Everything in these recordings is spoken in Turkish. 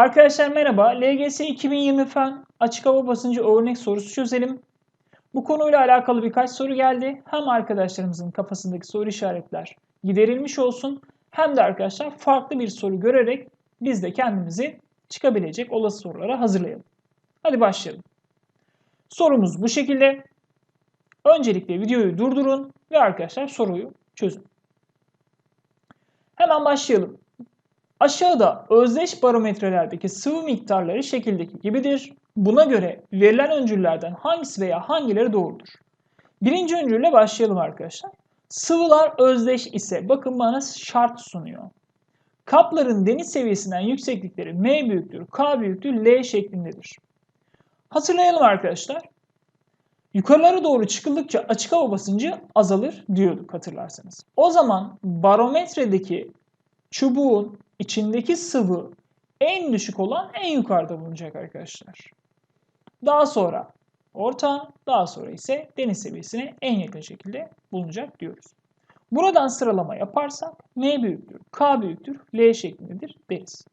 Arkadaşlar merhaba. LGS 2020 Fen açık hava basıncı örnek sorusu çözelim. Bu konuyla alakalı birkaç soru geldi. Hem arkadaşlarımızın kafasındaki soru işaretler giderilmiş olsun hem de arkadaşlar farklı bir soru görerek biz de kendimizi çıkabilecek olası sorulara hazırlayalım. Hadi başlayalım. Sorumuz bu şekilde. Öncelikle videoyu durdurun ve arkadaşlar soruyu çözün. Hemen başlayalım. Aşağıda özdeş barometrelerdeki sıvı miktarları şekildeki gibidir. Buna göre verilen öncüllerden hangisi veya hangileri doğrudur? Birinci öncülle başlayalım arkadaşlar. Sıvılar özdeş ise bakın bana şart sunuyor. Kapların deniz seviyesinden yükseklikleri M büyüktür, K büyüktür, L şeklindedir. Hatırlayalım arkadaşlar. Yukarılara doğru çıkıldıkça açık hava basıncı azalır diyorduk hatırlarsanız. O zaman barometredeki çubuğun içindeki sıvı en düşük olan en yukarıda bulunacak arkadaşlar. Daha sonra orta, daha sonra ise deniz seviyesine en yakın şekilde bulunacak diyoruz. Buradan sıralama yaparsak M büyüktür, K büyüktür, L şeklindedir deriz.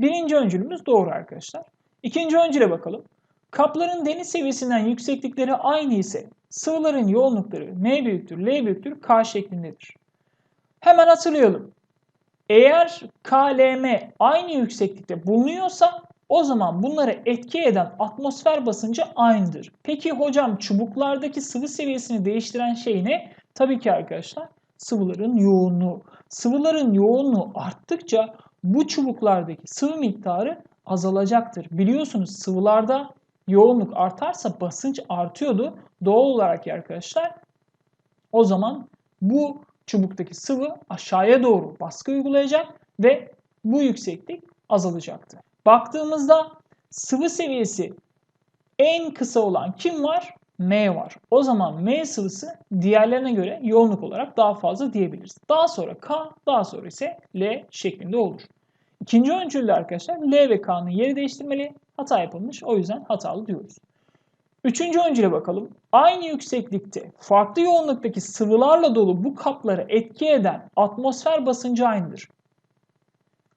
Birinci öncülümüz doğru arkadaşlar. İkinci öncüle bakalım. Kapların deniz seviyesinden yükseklikleri aynı ise sıvıların yoğunlukları M büyüktür, L büyüktür, K şeklindedir. Hemen hatırlayalım. Eğer KLM aynı yükseklikte bulunuyorsa o zaman bunları etki eden atmosfer basıncı aynıdır. Peki hocam çubuklardaki sıvı seviyesini değiştiren şey ne? Tabii ki arkadaşlar sıvıların yoğunluğu. Sıvıların yoğunluğu arttıkça bu çubuklardaki sıvı miktarı azalacaktır. Biliyorsunuz sıvılarda yoğunluk artarsa basınç artıyordu. Doğal olarak arkadaşlar o zaman bu çubuktaki sıvı aşağıya doğru baskı uygulayacak ve bu yükseklik azalacaktır. Baktığımızda sıvı seviyesi en kısa olan kim var? M var. O zaman M sıvısı diğerlerine göre yoğunluk olarak daha fazla diyebiliriz. Daha sonra K, daha sonra ise L şeklinde olur. İkinci öncülde arkadaşlar L ve K'nın yeri değiştirmeli. Hata yapılmış. O yüzden hatalı diyoruz. Üçüncü öncüle bakalım. Aynı yükseklikte farklı yoğunluktaki sıvılarla dolu bu kapları etki eden atmosfer basıncı aynıdır.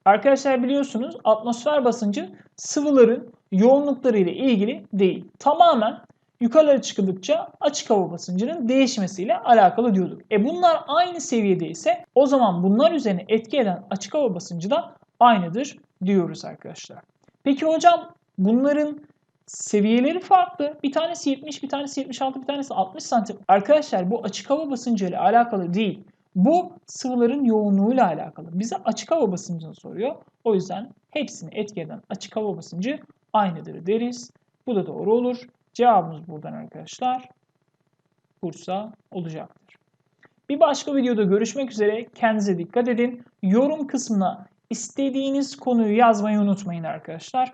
Arkadaşlar biliyorsunuz atmosfer basıncı sıvıların yoğunlukları ile ilgili değil. Tamamen yukarılara çıkıldıkça açık hava basıncının değişmesiyle alakalı diyorduk. E bunlar aynı seviyede ise o zaman bunlar üzerine etki eden açık hava basıncı da aynıdır diyoruz arkadaşlar. Peki hocam bunların seviyeleri farklı. Bir tanesi 70, bir tanesi 76, bir tanesi 60 santim. Arkadaşlar bu açık hava basıncı ile alakalı değil. Bu sıvıların yoğunluğuyla alakalı. Bize açık hava basıncını soruyor. O yüzden hepsini etki açık hava basıncı aynıdır deriz. Bu da doğru olur. Cevabımız buradan arkadaşlar Bursa olacaktır. Bir başka videoda görüşmek üzere. Kendinize dikkat edin. Yorum kısmına istediğiniz konuyu yazmayı unutmayın arkadaşlar.